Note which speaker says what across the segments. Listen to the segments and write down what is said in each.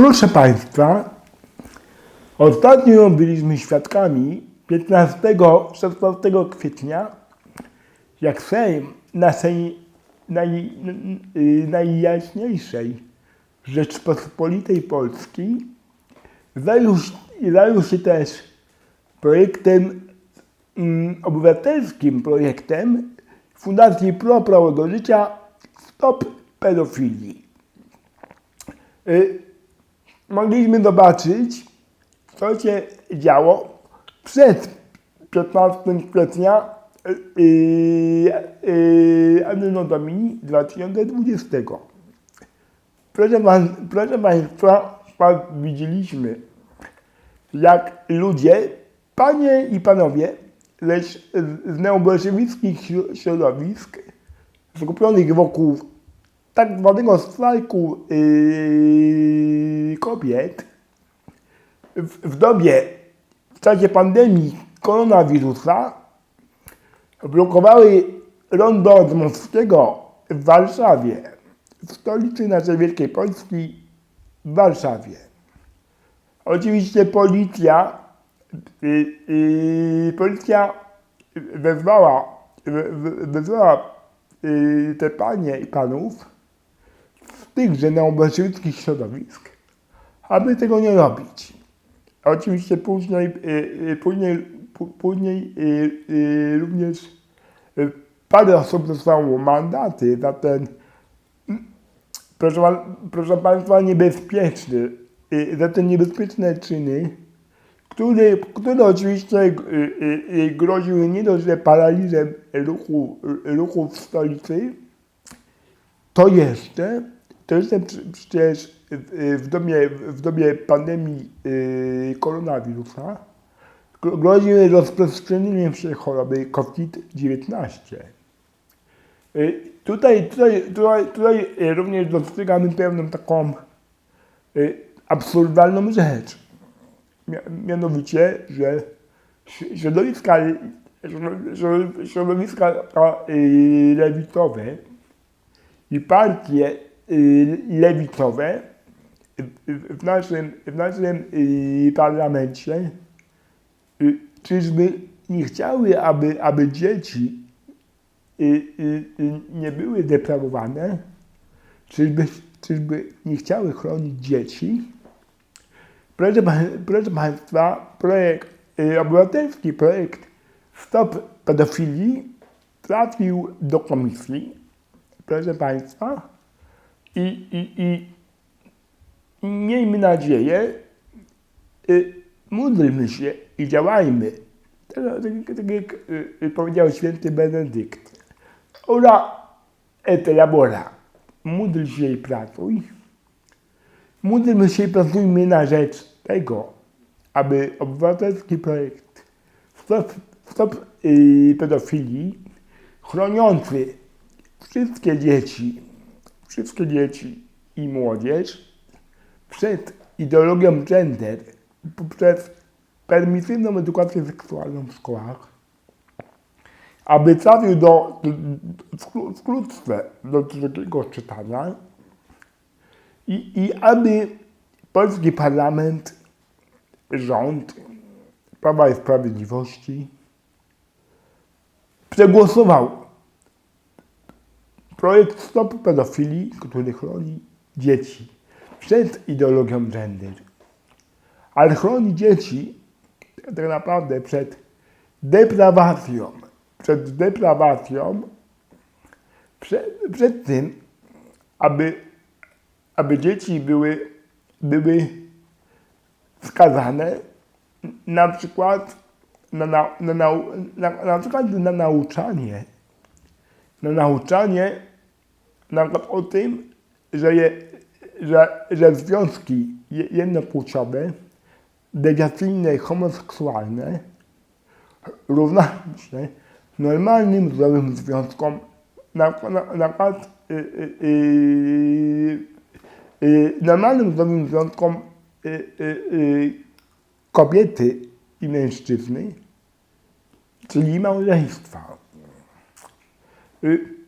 Speaker 1: Proszę Państwa, ostatnio byliśmy świadkami 15-16 kwietnia, jak Sejm naszej naj, y, najjaśniejszej Rzeczpospolitej Polskiej zajął, się- też projektem mm, obywatelskim projektem Fundacji Pro Prawego Życia Stop Pedofilii. Y, mogliśmy zobaczyć, co się działo przed 15 kwietnia y, y, Anno Domini 2020. Proszę, pan, proszę Państwa, widzieliśmy, jak ludzie, panie i panowie, lecz z- neobolszewickich śro- środowisk skupionych wokół tak zwanego strajku yy, kobiet w, w dobie, w czasie pandemii koronawirusa blokowały rondo Dmowskiego w Warszawie, w stolicy naszej wielkiej Polski, w Warszawie. Oczywiście policja, y, y, policja wezwała, we- we- wezwała y, te panie i panów z tychże neobolszewickich środowisk, aby tego nie robić. Oczywiście później, y, y, później, pó- później y, również parę osób dostało mandaty za ten proszę, proszę Państwa, niebezpieczny, za te niebezpieczne czyny, które, które oczywiście groziły nie dość, że paraliżem ruchu, ruchu w stolicy, to jeszcze, to przy- przecież y, w dobie, w dobie pandemii y, koronawirusa gro- groziły rozprzestrzenieniem się choroby COVID-19. Y, Tutaj, tutaj, tutaj, tutaj y, również dostrzegamy pewną taką y, absurdalną rzecz. Mia- Mianowicie, że środowiska, środ- środowiska y, lewicowe i partie y, lewicowe w- naszym, w naszym y, parlamencie y, czyżby nie chciały, aby, aby dzieci y, y, y, nie były deprawowane, czyżby, czyżby nie chciały chronić dzieci. Proszę, proszę Państwa, projekt, y, obywatelski projekt Stop Pedofilii trafił do komisji, proszę Państwa, i, i, i, miejmy nadzieję, y, módlmy się i działajmy. Tak, tak, tak jak y, y, powiedział święty Benedykt. Ora et labora. Módl się i pracuj. Módlmy się i pracujmy na rzecz tego, aby obywatelski projekt Stop, stop y, pedofilii, chroniący wszystkie dzieci, wszystkie dzieci i młodzież przed ideologią gender poprzez permisywną edukację seksualną w szkołach, aby trafił do, do wkrótce do drugiego czytania i, i aby polski parlament, rząd Prawa i Sprawiedliwości przegłosował projekt Stop Pedofilii, który chroni dzieci przed ideologią gender. Ale chroni dzieci tak naprawdę przed deprawacją. Przed deprawacją, przed, przed tym, aby, aby dzieci były, były skazane na przykład na, na, na, nau- na, na przykład na nauczanie, na nauczanie na przykład o tym, że, je, że, że związki je- jednopłciowe, dewiacyjne i homoseksualne równają się normalnym, zdrowym związkom, na, na, na przykład y, y, y, normalnym, związkom kobiety i mężczyzny, czyli małżeństwa.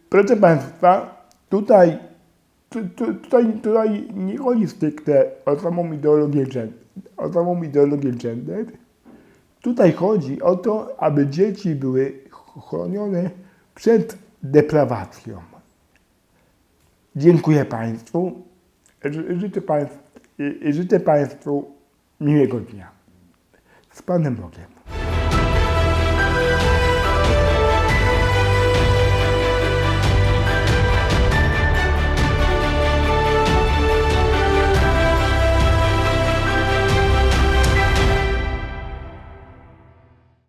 Speaker 1: Proszę Państwa, tutaj tu, tu, tutaj, tutaj nie chodzi stricte o samą ideologię gender, o samą ideologię gender. Tutaj chodzi o to, aby dzieci były chronione przed deprawacją. Dziękuję Państwu. Ży- Życzę Państwu, życzę państwu miłego dnia. Z Panem Bogiem.